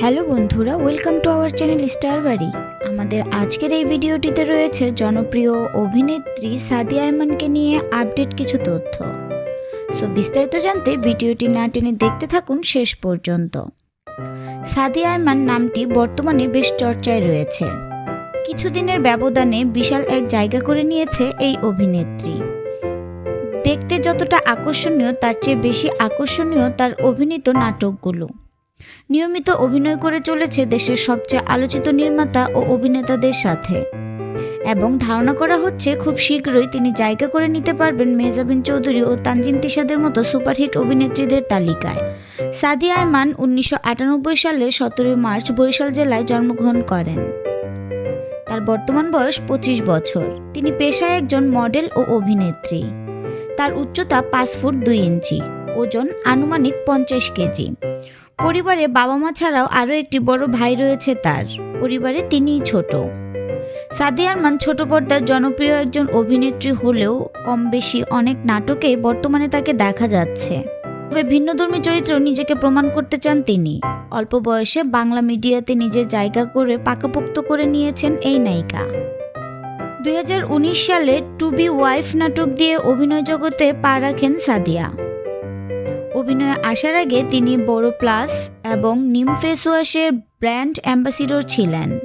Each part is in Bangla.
হ্যালো বন্ধুরা welcome to our channel star বাড়ি আমাদের আজকের এই ভিডিওটিতে রয়েছে জনপ্রিয় অভিনেত্রী সাদিয়া আয়মানকে নিয়ে আপডেট কিছু তথ্য। সো বিস্তারিত জানতে ভিডিওটি না টেনে দেখতে থাকুন শেষ পর্যন্ত। সাদিয়া আয়মান নামটি বর্তমানে বেশ চর্চায় রয়েছে। কিছুদিনের ব্যবধানে বিশাল এক জায়গা করে নিয়েছে এই অভিনেত্রী। দেখতে যতটা আকর্ষণীয়, তার চেয়ে বেশি আকর্ষণীয় তার অভিনীত নাটকগুলো। নিয়মিত অভিনয় করে চলেছে দেশের সবচেয়ে আলোচিত নির্মাতা ও অভিনেতাদের সাথে। এবং ধারণা করা হচ্ছে খুব শীঘ্রই তিনি জায়গা করে নিতে পারবেন মেজাবিন চৌধুরী ও তানজিন তিশাদের মতো সুপারহিট অভিনেত্রীদের তালিকায়। সাদিয়া আরমান উনিশশো আটানব্বই সালে সতেরোই মার্চ বরিশাল জেলায় জন্মগ্রহণ করেন। তার বর্তমান বয়স পঁচিশ বছর। তিনি পেশায় একজন মডেল ও অভিনেত্রী। তার উচ্চতা পাঁচ ফুট দুই ইঞ্চি। ওজন আনুমানিক পঞ্চাশ কেজি। পরিবারে বাবা মা ছাড়াও আরও একটি বড় ভাই রয়েছে তার। পরিবারে তিনিই ছোট। সাদিয়া আরমান ছোট পর্দার জনপ্রিয় একজন অভিনেত্রী হলেও কম বেশি অনেক নাটকে বর্তমানে তাকে দেখা যাচ্ছে। তবে ভিন্নধর্মী চরিত্র নিজেকে প্রমাণ করতে চান তিনি। অল্প বয়সে বাংলা মিডিয়াতে নিজের জায়গা করে পাকাপোক্ত করে নিয়েছেন এই নায়িকা। দুই হাজার উনিশ সালে টু বি ওয়াইফ নাটক দিয়ে অভিনয় জগতে পা রাখেন সাদিয়া। অভিনয়ে আসার আগে তিনি বড় প্লাস এবং নিম ফেস ওয়াশের ব্র্যান্ড অ্যাম্বাসিডর ছিলেন।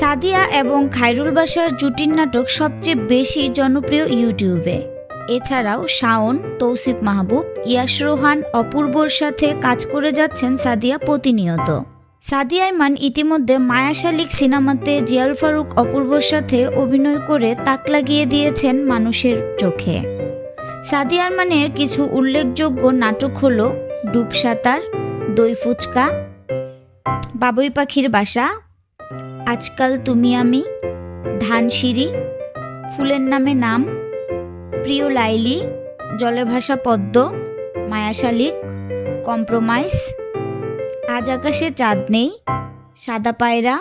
সাদিয়া এবং খায়রুল বাসার জুটির নাটক সবচেয়ে বেশি জনপ্রিয় ইউটিউবে। এছাড়াও শাওন, তৌসিফ মাহবুব, ইয়াশ রোহান, অপূর্বর সাথে কাজ করে যাচ্ছেন সাদিয়া প্রতিনিয়ত। সাদিয়া ইমান ইতিমধ্যে মায়া শালিক সিনেমাতে জিয়াল ফারুক, অপূর্বর সাথে অভিনয় করে তাক লাগিয়ে দিয়েছেন মানুষের চোখে। সাদিয়া আরমানের কিছু উল্লেখযোগ্য নাটক হলো ডুব সাঁতার দই ফুচকা, বাবুই পাখির বাসা, আজকাল তুমি আমি, ধানসিঁড়ি, ফুলের নামে নাম, প্রিয় লাইলি, জলে ভাসা পদ্ম মায়াশালিক কম্প্রোমাইজ, আজ আকাশে চাঁদ নেই, সাদা পায়রা,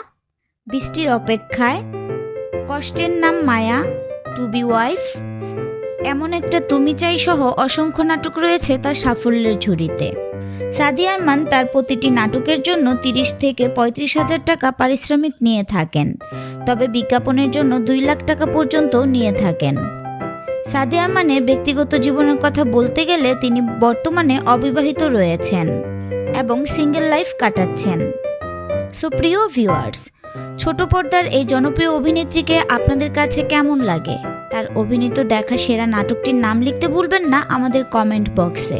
বৃষ্টির অপেক্ষায়, কষ্টের নাম মায়া, টু বি ওয়াইফ এমন একটা তুমি চাই সহ অসংখ্য নাটক রয়েছে তার সাফল্যের ঝুড়িতে। সাদিয়া আরমান তার প্রতিটি নাটকের জন্য তিরিশ থেকে পঁয়ত্রিশ হাজার টাকা পারিশ্রমিক নিয়ে থাকেন, তবে বিজ্ঞাপনের জন্য দুই লাখ টাকা পর্যন্ত নিয়ে থাকেন। সাদিয়া আরমানের ব্যক্তিগত জীবনের কথা বলতে গেলে তিনি বর্তমানে অবিবাহিত রয়েছেন এবং সিঙ্গেল লাইফ কাটাচ্ছেন। সো প্রিয় ভিউয়ার্স, ছোট পর্দার এই জনপ্রিয় অভিনেত্রীকে আপনাদের কাছে কেমন লাগে? তার অভিনীত দেখা সেরা নাটকটির নাম লিখতে ভুলবেন না আমাদের কমেন্ট বক্সে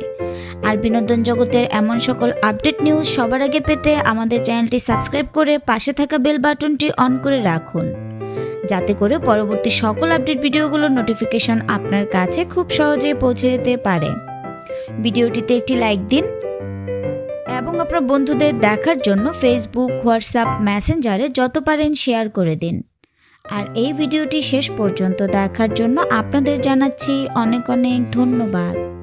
আর বিনোদন জগতের এমন সকল আপডেট নিউজ সবার আগে পেতে আমাদের চ্যানেলটি সাবস্ক্রাইব করে পাশে থাকা বেল বাটনটি অন করে রাখুন। যাতে করে পরবর্তী সকল আপডেট ভিডিওগুলোর নোটিফিকেশন আপনার কাছে খুব সহজেই পৌঁছে যেতে পারে। ভিডিওটিতে একটি লাইক দিন এবং আপনার বন্ধুদের দেখার জন্য ফেসবুক হোয়াটসঅ্যাপ মেসেঞ্জারে যত পারেন শেয়ার করে দিন। আর এই ভিডিওটি শেষ পর্যন্ত দেখার জন্য আপনাদের জানাচ্ছি অনেক অনেক ধন্যবাদ।